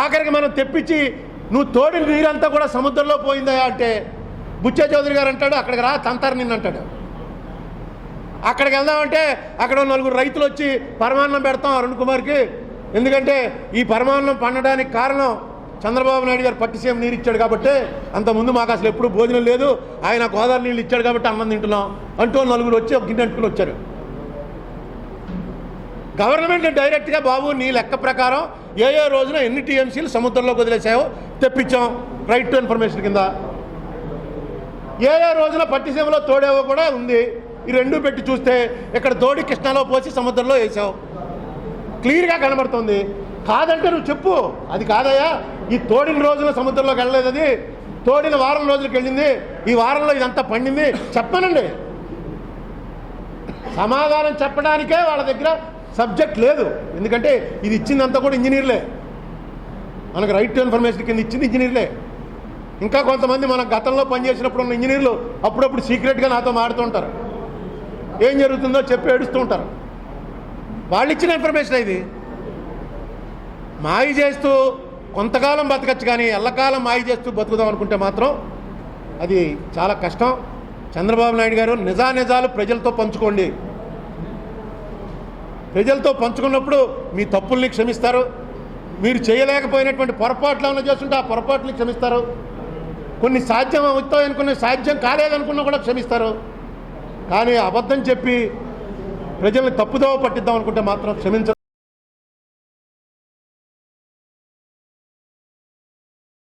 ఆఖరికి మనం తెప్పించి నువ్వు తోడి నీరంతా కూడా సముద్రంలో పోయిందా అంటే బుచ్చే చౌదరి గారు అంటాడు అక్కడికి రా తంతారు నిన్ను అంటాడు. అక్కడికి వెళ్దామంటే అక్కడ నలుగురు రైతులు వచ్చి పరమాన్నం పెడతాం అరుణ్ కుమార్కి. ఎందుకంటే ఈ పరమాన్నం పండడానికి కారణం చంద్రబాబు నాయుడు గారు పట్టిసీమ నీరు ఇచ్చాడు కాబట్టి అంతకుముందు మాకు అసలు ఎప్పుడు భోజనం లేదు ఆయన గోదావరి నీళ్ళు ఇచ్చాడు కాబట్టి అన్నం తింటున్నాం అంటూ నలుగురు వచ్చి ఒక గిన్నె అంటుకుని వచ్చారు. గవర్నమెంట్ డైరెక్ట్గా బాబు నీ లెక్క ప్రకారం ఏ ఏ రోజున ఎన్ని టీఎంసీలు సముద్రంలోకి వదిలేసాయో తెప్పించాం. రైట్ టు ఇన్ఫర్మేషన్ కింద. ఏ ఏ రోజున పట్టిసీమలో తోడేవో కూడా ఉంది. ఈ రెండు పెట్టి చూస్తే ఇక్కడ తోడి కృష్ణాలో పోసి సముద్రంలో వేసావు క్లియర్గా కనబడుతుంది. కాదంటే నువ్వు చెప్పు. అది కాదయ్యా. ఈ తోడిన రోజున సముద్రంలోకి వెళ్ళలేదు అది. తోడిన వారం రోజులకు వెళ్ళింది. ఈ వారంలో ఇదంతా పండింది. చెప్పనండి. సమాధానం చెప్పడానికే వాళ్ళ దగ్గర సబ్జెక్ట్ లేదు. ఎందుకంటే ఇది ఇచ్చిందంతా కూడా ఇంజనీర్లే. మనకు రైట్ టు ఇన్ఫర్మేషన్ కింద ఇచ్చింది ఇంజనీర్లే. ఇంకా కొంతమంది మన గతంలో పనిచేసినప్పుడు ఉన్న ఇంజనీర్లు అప్పుడప్పుడు సీక్రెట్గా నాతో మాడుతుంటారు ఏం జరుగుతుందో చెప్పి ఏడుస్తూ ఉంటారు. వాళ్ళు ఇచ్చిన ఇన్ఫర్మేషన్ ఇది. మాయ చేస్తూ కొంతకాలం బతకచ్చు కానీ ఎల్లకాలం మాయ చేస్తూ బతుకుదాం అనుకుంటే మాత్రం అది చాలా కష్టం. చంద్రబాబు నాయుడు గారు నిజానిజాలు ప్రజలతో పంచుకోండి. ప్రజలతో పంచుకున్నప్పుడు మీ తప్పుల్ని క్షమిస్తారు. మీరు చేయలేకపోయినటువంటి పొరపాట్లు ఏమైనా చేస్తుంటే ఆ పొరపాట్లు క్షమిస్తారు. కొన్ని సాధ్యం అవుతాయి అనుకున్న సాధ్యం కాలేదనుకున్నా కూడా క్షమిస్తారు. కానీ అబద్ధం చెప్పి ప్రజల్ని తప్పుదోవ పట్టిద్దాం అనుకుంటే మాత్రం క్షమించరు.